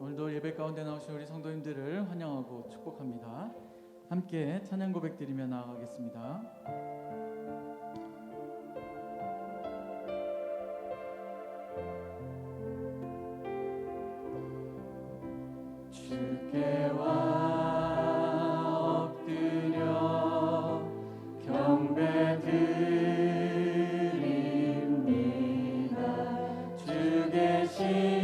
오늘도 예배 가운데 나오신 우리 성도님들을 환영하고 축복합니다. 함께 찬양 고백 드리며 나아가겠습니다. 주 계신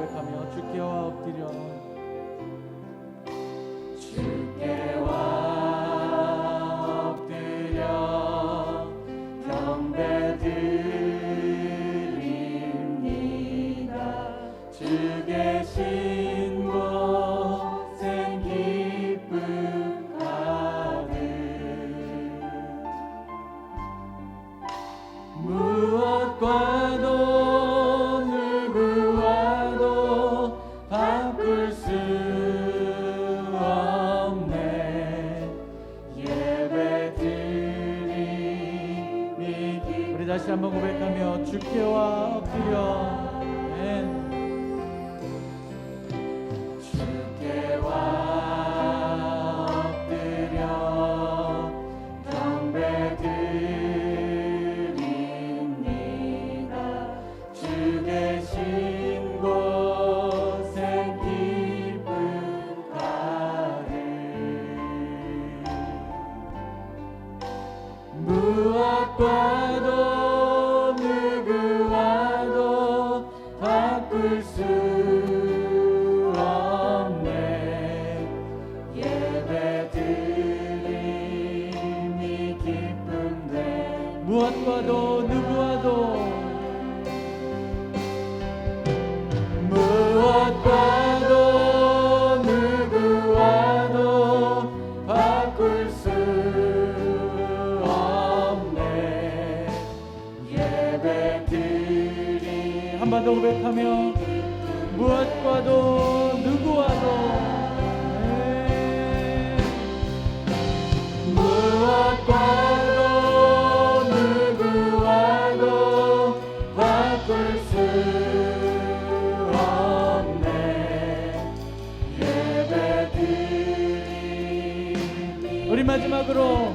고백하며 주께 와 엎드려 무엇과도 누구와도 무엇과도 누구와도 바꿀 수 없네. 예배 드리 한번더 고백하며 무엇과도 우리 마지막으로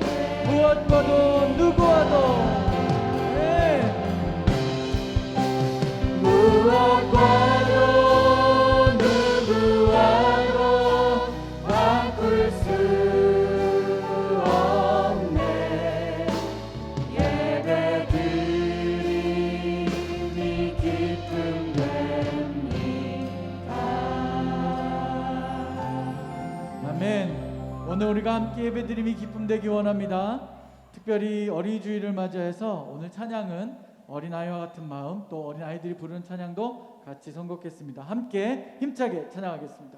함께 예배 드림이 기쁨 되기 원합니다. 특별히 어린이 주일을 맞이해서 오늘 찬양은 어린아이와 같은 마음 또 어린아이들이 부르는 찬양도 같이 선곡했습니다. 함께 힘차게 찬양하겠습니다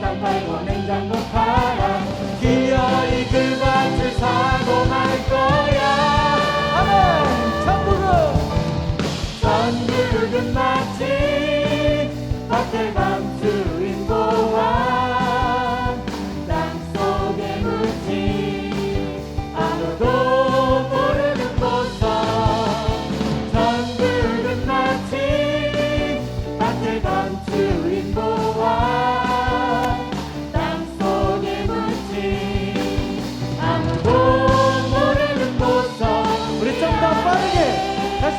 땅 팔고 냉장고 팔아. 기어이 그 밭을 사고 말 거야. 아멘! 천국은! 전부르은 마치 밭에 가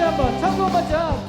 한번 천구 한번 쳐.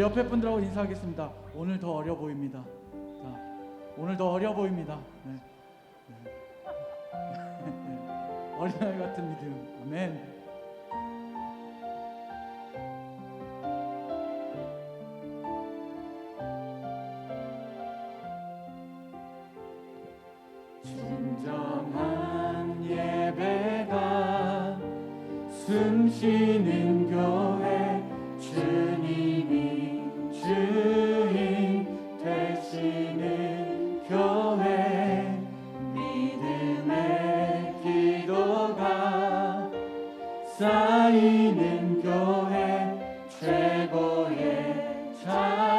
우리 옆에 분들하고 인사하겠습니다. 오늘 더 어려 보입니다. 자, 오늘 더 어려 보입니다. 네. 네. 어린아이 같은 믿음. 아멘. 모이는 교회 최고의 찬양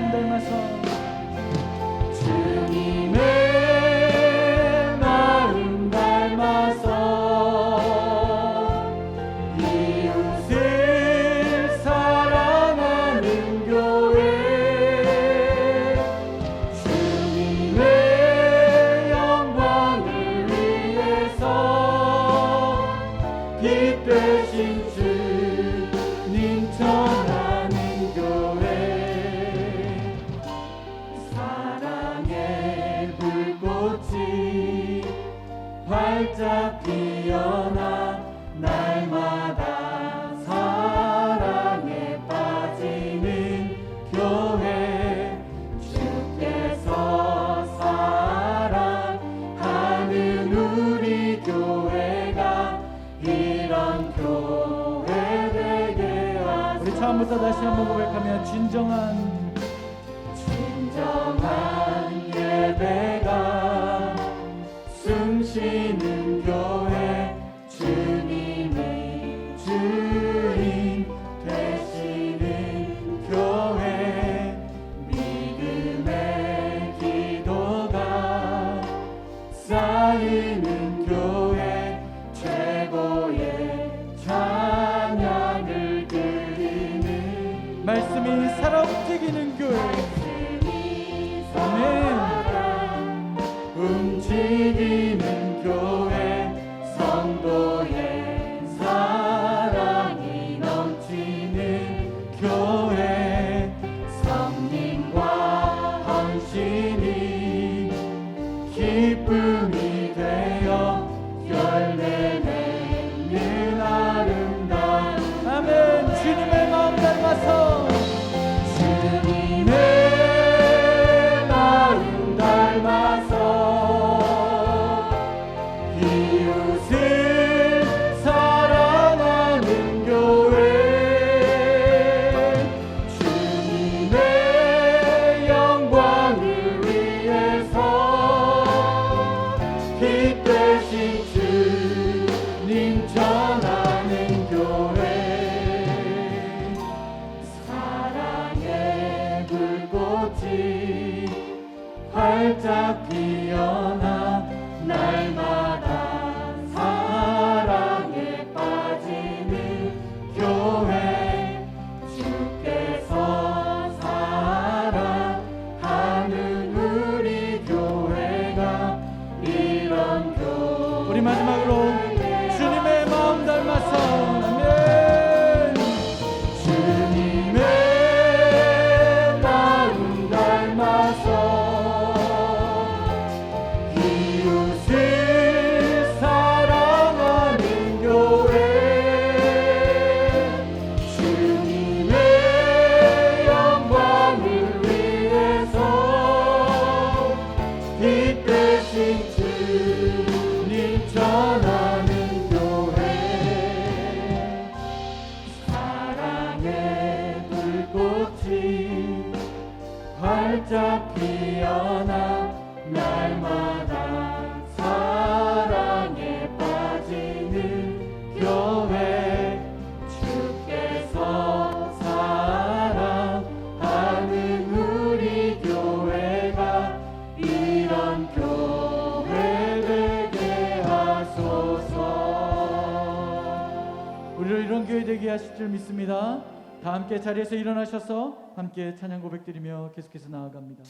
under my soul. 다시 한번 고백하며 진정한 함께 자리에서 일어나셔서 함께 찬양 고백드리며 계속해서 나아갑니다.